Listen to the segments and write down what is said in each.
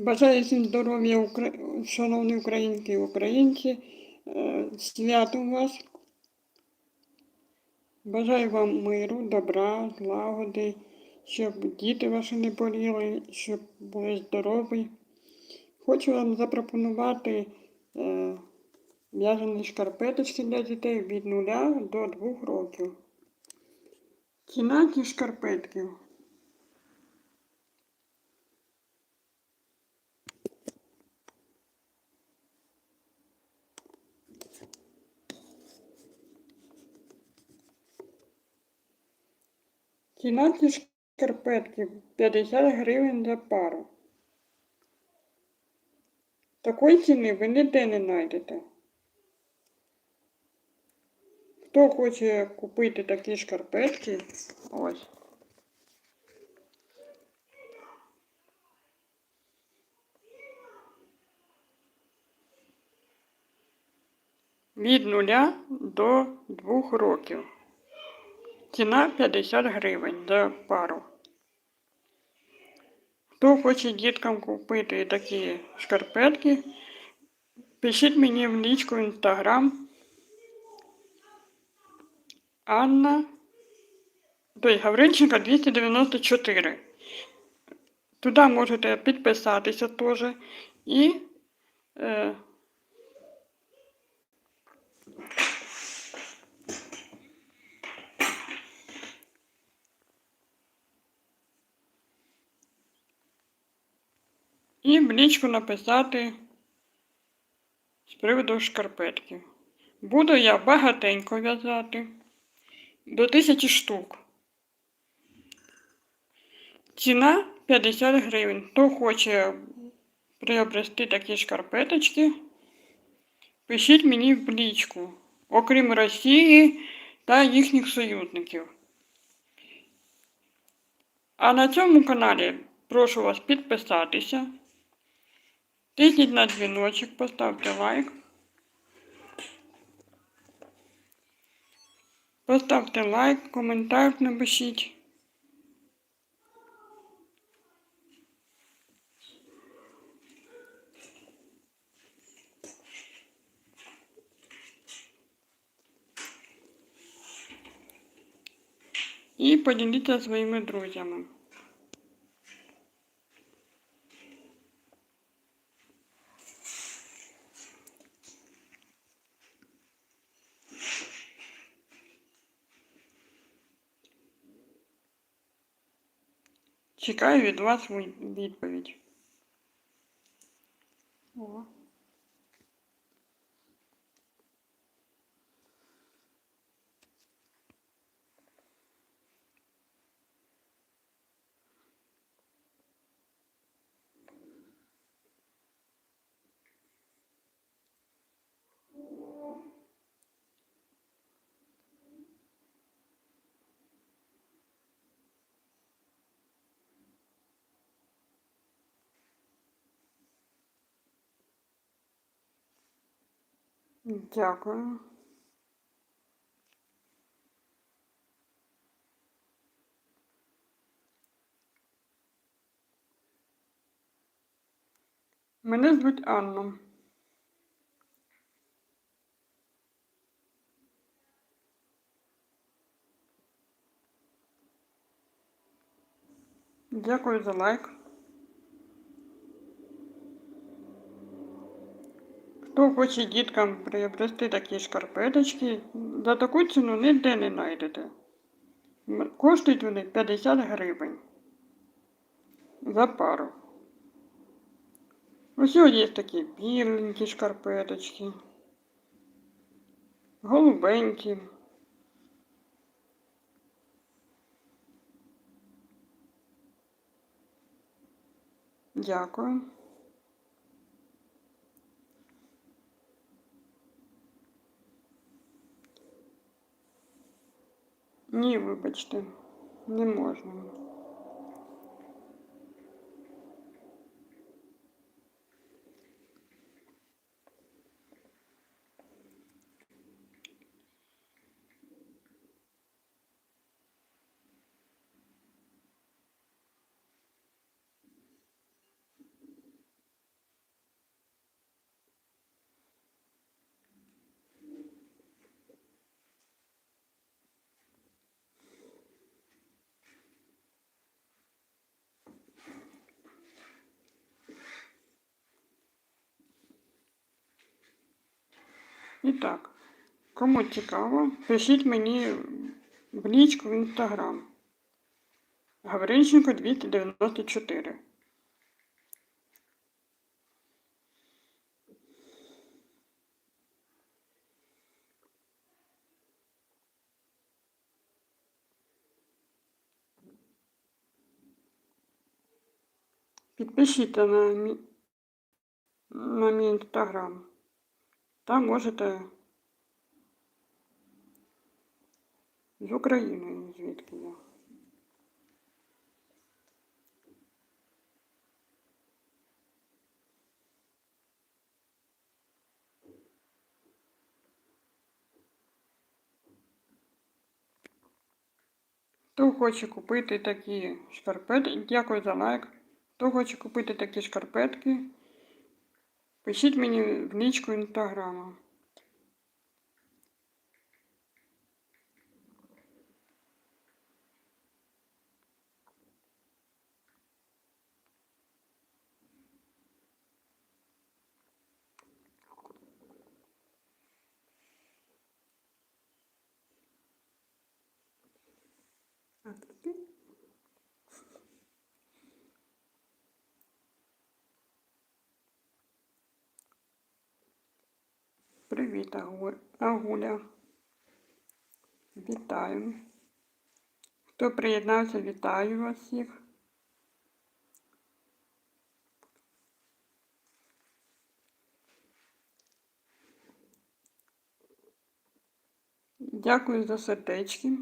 Бажаю всім здоров'я, шановні українки і українці. Е, з Святом вас. Бажаю вам миру, добра, злагоди, щоб діти ваші не боліли, щоб були здорові. Хочу вам запропонувати е, в'язані шкарпеточки для дітей від 0 до 2 років. Ціна цих шкарпетків Ціна ці шкарпетки 50 гривень за пару. Такої ціни ви ніде не знайдете. Хто хоче купити такі шкарпетки, ось. Від 0 до 2 років. Ціна 50 гривень за пару. Хто хоче діткам купити такі шкарпетки, пишіть мені в лічку в інстаграм. Анна. Тобто Гавринченка 294. Туди можете підписатися теж і е, І в лічку написати з приводу шкарпетки. Буду я багатенько в'язати до 1000 штук. Ціна 50 гривень. Хто хоче приобрести такі шкарпеточки, пишіть мені в лічку, окрім Росії та їхніх союзників. А на цьому каналі прошу вас підписатися. Тисніть на дзвіночок, поставте лайк. Поставте лайк, коментар напишіть. І поділіться своїми друзями. Чекаю від вас відповідь. Дякую. Мене звуть Анна. Дякую за лайк. Хто хоче діткам приобрести такі шкарпеточки, за таку ціну ніде не знайдете. Коштують вони 50 гривень за пару. Ось є такі біленькі шкарпеточки, голубенькі. Дякую. Ні, вибачте, не можна. І так, кому цікаво, пишіть мені в лічку в інстаграм. Гаврищенко 294. Підпишіться на мій, на мій інстаграм. Там можете з України, звідки я. Хто хоче купити такі шкарпетки, дякую за лайк. Хто хоче купити такі шкарпетки, пишіть мені в лічку інстаграма. А ти? Привіт, Агуля. Вітаю. Хто приєднався, вітаю вас всіх. Дякую за сердечки.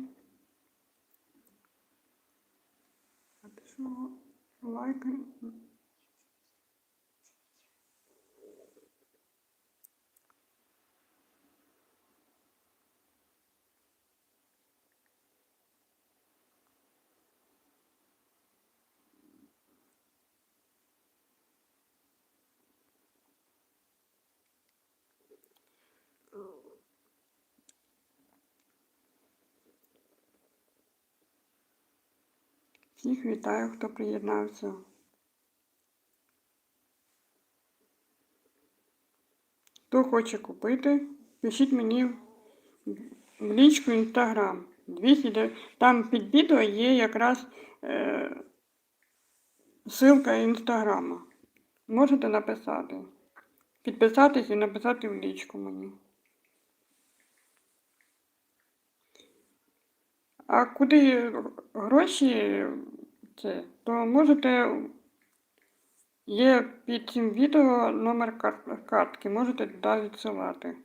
Всіх вітаю, хто приєднався. Хто хоче купити, пишіть мені в лічку інстаграм. там під відео є якраз е, ссылка інстаграма. Можете написати. Підписатись і написати в лічку мені. А куди гроші це, то можете, є під цим відео номер кар- картки, можете туди відсилати.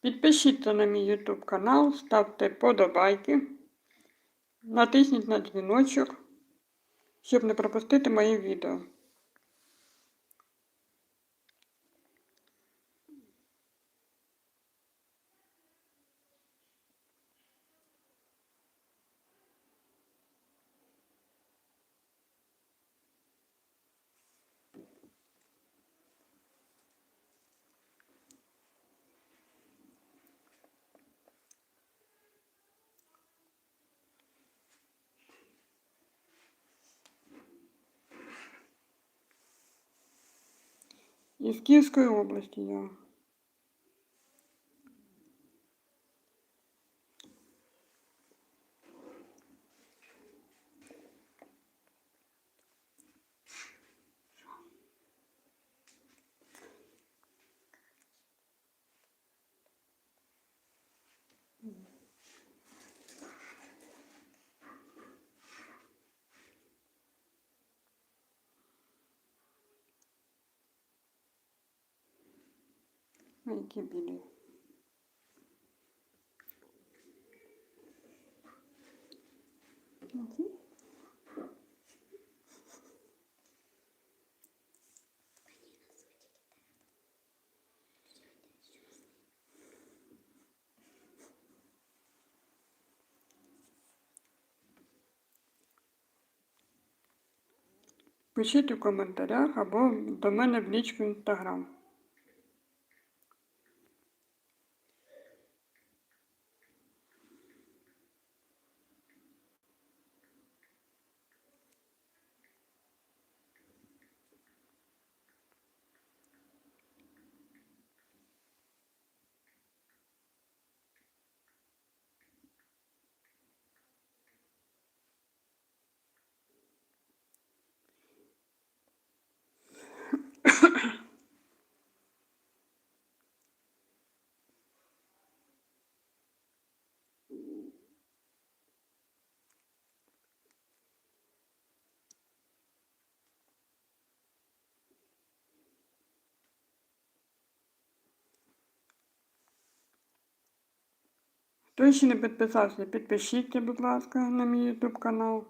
Підпишіться на мій YouTube канал, ставте подобайки, натисніть на дзвіночок, щоб не пропустити мої відео. Із Київської області я. Які білі. Пишіть у коментарях або до мене в лічку інстаграм. Хто ще не підписався, підпишіться, будь ласка, на мій YouTube канал.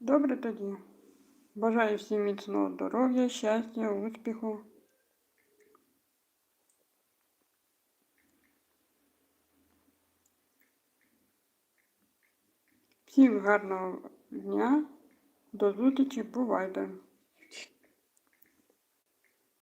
Добре тоді. Бажаю всім міцного здоров'я, щастя, успіху. Всім гарного дня. До зустрічі, бувайте!